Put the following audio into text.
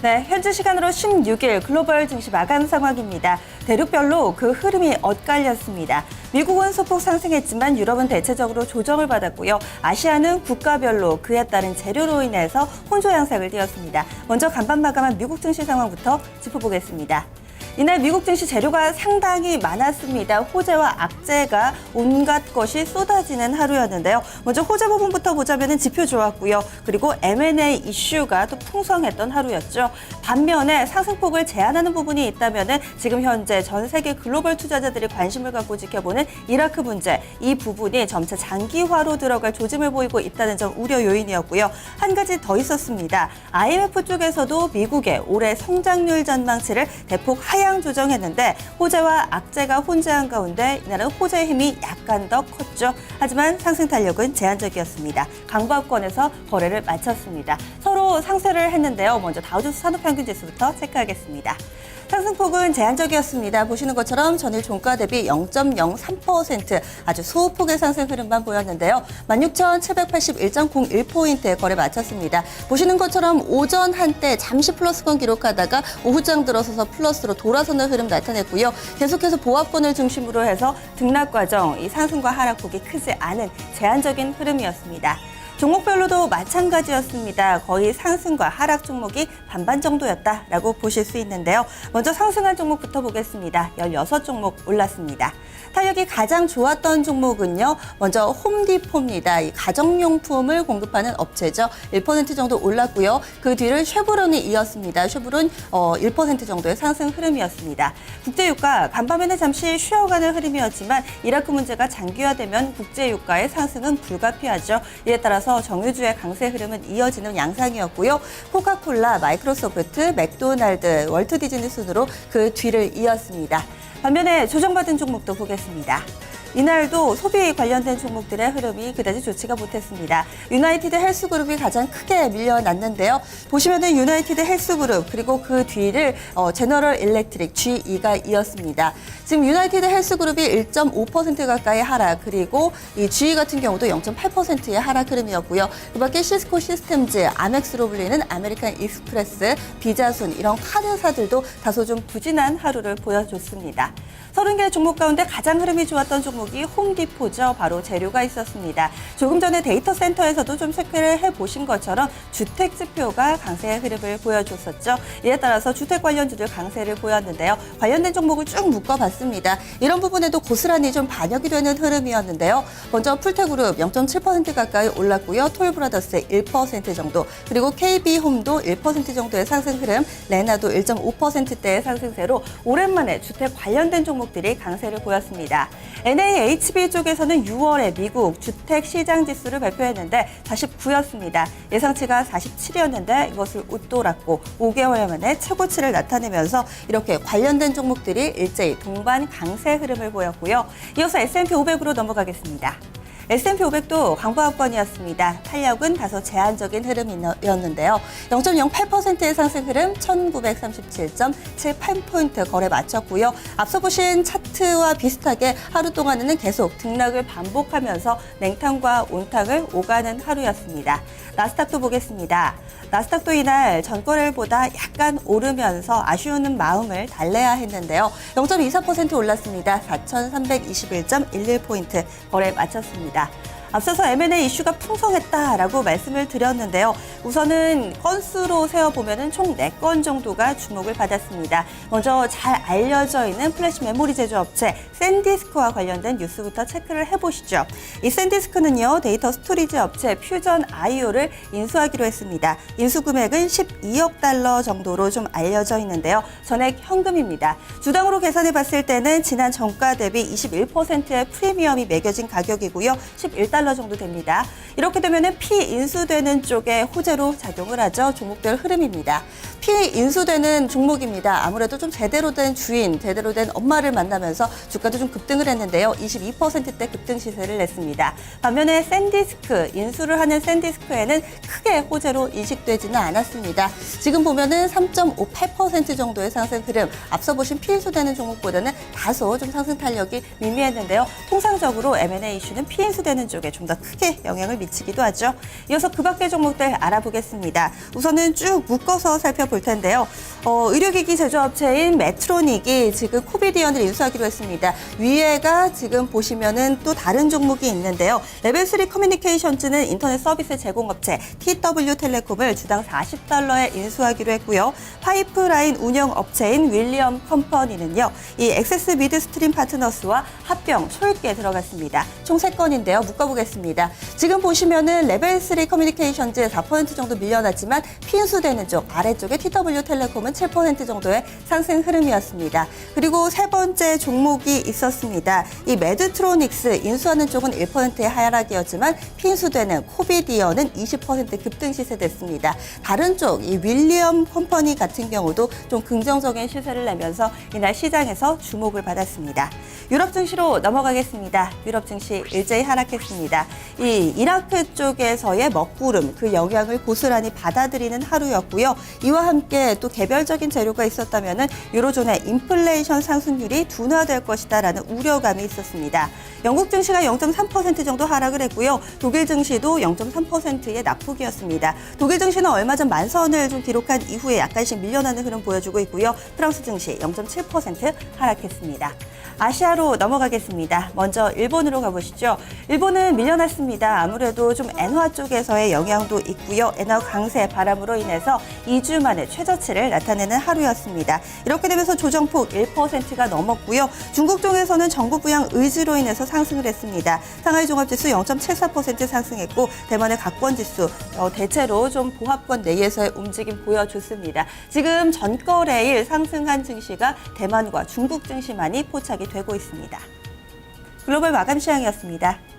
네, 현지 시간으로 16일 글로벌 증시 마감 상황입니다. 대륙별로 그 흐름이 엇갈렸습니다. 미국은 소폭 상승했지만 유럽은 대체적으로 조정을 받았고요. 아시아는 국가별로 그에 따른 재료로 인해서 혼조 양상을 띄었습니다. 먼저 간밤 마감한 미국 증시 상황부터 짚어보겠습니다. 이날 미국 증시 재료가 상당히 많았습니다. 호재와 악재가 온갖 것이 쏟아지는 하루였는데요. 먼저 호재 부분부터 보자면 지표 좋았고요. 그리고 M&A 이슈가 또 풍성했던 하루였죠. 반면에 상승폭을 제한하는 부분이 있다면 지금 현재 전 세계 글로벌 투자자들이 관심을 갖고 지켜보는 이라크 문제 이 부분이 점차 장기화로 들어갈 조짐을 보이고 있다는 점 우려 요인이었고요. 한 가지 더 있었습니다. IMF 쪽에서도 미국의 올해 성장률 전망치를 대폭 하향 조정했는데 호재와 악재가 혼재한 가운데 이날은 호재의 힘이 약간 더 컸죠. 하지만 상승 탄력은 제한적이었습니다. 강보합권에서 거래를 마쳤습니다. 서로 상세를 했는데요. 먼저 다우존스 산업평균 지수부터 체크하겠습니다. 상승폭은 제한적이었습니다. 보시는 것처럼 전일 종가 대비 0.03% 아주 소폭의 상승 흐름만 보였는데요. 16,781.01포인트에 거래 마쳤습니다. 보시는 것처럼 오전 한때 잠시 플러스권 기록하다가 오후장 들어서서 플러스로 돌아서는 흐름 나타냈고요. 계속해서 보합권을 중심으로 해서 등락 과정, 이 상승과 하락폭이 크지 않은 제한적인 흐름이었습니다. 종목별로도 마찬가지였습니다. 거의 상승과 하락 종목이 반반 정도였다라고 보실 수 있는데요. 먼저 상승한 종목부터 보겠습니다. 16종목 올랐습니다. 탄력이 가장 좋았던 종목은요. 먼저 홈디포입니다. 이 가정용품을 공급하는 업체죠. 1% 정도 올랐고요. 그 뒤를 쉐브론이 이었습니다. 쉐브론 어, 1% 정도의 상승 흐름이었습니다. 국제유가 간밤에는 잠시 쉬어가는 흐름이었지만 이라크 문제가 장기화되면 국제유가의 상승은 불가피하죠. 이에 따라서 정유주의 강세 흐름은 이어지는 양상이었고요. 코카콜라, 마이크로소프트, 맥도날드, 월트 디즈니 순으로 그 뒤를 이었습니다. 반면에 조정받은 종목도 보겠습니다. 이날도 소비 관련된 종목들의 흐름이 그다지 좋지가 못했습니다. 유나이티드 헬스그룹이 가장 크게 밀려났는데요. 보시면은 유나이티드 헬스그룹 그리고 그 뒤를 어, 제너럴 일렉트릭 GE가 이었습니다. 지금 유나이티드 헬스그룹이 1.5% 가까이 하락 그리고 이 GE 같은 경우도 0.8%의 하락 흐름이었고요. 그밖에 시스코 시스템즈, 아멕스로 불리는 아메리칸 익스프레스, 비자순 이런 카드사들도 다소 좀 부진한 하루를 보여줬습니다. 30개 종목 가운데 가장 흐름이 좋았던 종목이 홈디포죠. 바로 재료가 있었습니다. 조금 전에 데이터 센터에서도 좀 체크를 해보신 것처럼 주택 지표가 강세의 흐름을 보여줬었죠. 이에 따라서 주택 관련주들 강세를 보였는데요. 관련된 종목을 쭉 묶어봤습니다. 이런 부분에도 고스란히 좀 반영이 되는 흐름이었는데요. 먼저 풀테그룹 0.7% 가까이 올랐고요. 톨브라더스 1% 정도, 그리고 KB홈도 1% 정도의 상승 흐름, 레나도 1.5%대의 상승세로 오랜만에 주택 관련된 종목 들이 강세를 보였습니다. NAHB 쪽에서는 6월에 미국 주택 시장 지수를 발표했는데 49였습니다. 예상치가 47이었는데 이것을 웃돌았고 5개월 만에 최고치를 나타내면서 이렇게 관련된 종목들이 일제히 동반 강세 흐름을 보였고요. 이어서 S&P 500으로 넘어가겠습니다. S&P 500도 강보합권이었습니다. 탄력은 다소 제한적인 흐름이었는데요. 0.08%의 상승 흐름 1937.78포인트 거래 마쳤고요. 앞서 보신 차트와 비슷하게 하루 동안에는 계속 등락을 반복하면서 냉탕과 온탕을 오가는 하루였습니다. 나스닥도 보겠습니다. 나스닥도 이날 전거래일보다 약간 오르면서 아쉬운 마음을 달래야 했는데요. 0.24% 올랐습니다. 4,321.11포인트 거래 마쳤습니다. 있습니다. 앞서서 M&A 이슈가 풍성했다라고 말씀을 드렸는데요. 우선은 건수로 세어보면 총 4건 정도가 주목을 받았습니다. 먼저 잘 알려져 있는 플래시 메모리 제조업체 샌디스크와 관련된 뉴스부터 체크를 해보시죠. 이 샌디스크는요, 데이터 스토리지 업체 퓨전 아이오를 인수하기로 했습니다. 인수 금액은 12억 달러 정도로 좀 알려져 있는데요. 전액 현금입니다. 주당으로 계산해 봤을 때는 지난 정가 대비 21%의 프리미엄이 매겨진 가격이고요. 11달러 정도 됩니다. 이렇게 되면 피인수되는 쪽에 호재로 작용을 하죠. 종목별 흐름입니다. 피인수되는 종목입니다. 아무래도 좀 제대로 된 주인, 제대로 된 엄마를 만나면서 주가도 좀 급등을 했는데요. 22%대 급등 시세를 냈습니다. 반면에 샌디스크, 인수를 하는 샌디스크에는 크게 호재로 인식되지는 않았습니다. 지금 보면은 3.58% 정도의 상승 흐름, 앞서 보신 피인수되는 종목보다는 다소 좀 상승 탄력이 미미했는데요. 통상적으로 M&A 이슈는 피인수되는 쪽에 쪽에 좀 더 크게 영향을 미치기도 하죠. 이어서 그 밖의 종목들 알아보겠습니다. 우선은 쭉 묶어서 살펴볼 텐데요. 어, 의료기기 제조업체인 메트로닉이 지금 코비디언을 인수하기로 했습니다. 위에가 지금 보시면은 또 다른 종목이 있는데요. 레벨3 커뮤니케이션즈는 인터넷 서비스 제공업체 TW텔레콤을 주당 40달러에 인수하기로 했고요. 파이프라인 운영업체인 윌리엄 컴퍼니는요. 이 액세스 미드스트림 파트너스와 합병 초읽기에 들어갔습니다. 총 3건인데요. 묶어보겠습니다. 지금 보시면은 레벨 3 커뮤니케이션즈 4% 정도 밀려났지만 피인수되는 쪽 아래쪽에 TW텔레콤은 7% 정도의 상승 흐름이었습니다. 그리고 세 번째 종목이 있었습니다. 이 메드트로닉스 인수하는 쪽은 1%의 하락이었지만 피인수되는 코비디어는 20% 급등 시세됐습니다. 다른 쪽 이 윌리엄 컴퍼니 같은 경우도 좀 긍정적인 시세를 내면서 이날 시장에서 주목을 받았습니다. 유럽 증시로 넘어가겠습니다. 유럽 증시 일제히 하락했 습니다. 이 이라크 쪽에서의 먹구름 그 영향을 고스란히 받아들이는 하루였고요. 이와 함께 또 개별적인 재료가 있었다면은 유로존의 인플레이션 상승률이 둔화될 것이다라는 우려감이 있었습니다. 영국 증시가 0.3% 정도 하락을 했고요. 독일 증시도 0.3%의 낙폭이었습니다. 독일 증시는 얼마 전 만선을 좀 기록한 이후에 약간씩 밀려나는 흐름 보여주고 있고요. 프랑스 증시 0.7% 하락했습니다. 아시아로 넘어가겠습니다. 먼저 일본으로 가보시죠. 일본은 밀려났습니다. 아무래도 좀 엔화 쪽에서의 영향도 있고요. 엔화 강세 바람으로 인해서 2주 만에 최저치를 나타내는 하루였습니다. 이렇게 되면서 조정폭 1%가 넘었고요. 중국 쪽에서는 정부 부양 의지로 인해서 상승을 했습니다. 상하이 종합지수 0.74% 상승했고 대만의 각권지수 어, 대체로 좀 보합권 내에서의 움직임 보여줬습니다. 지금 전거래일 상승한 증시가 대만과 중국 증시만이 포착이 되고 있습니다. 글로벌 마감 시황이었습니다.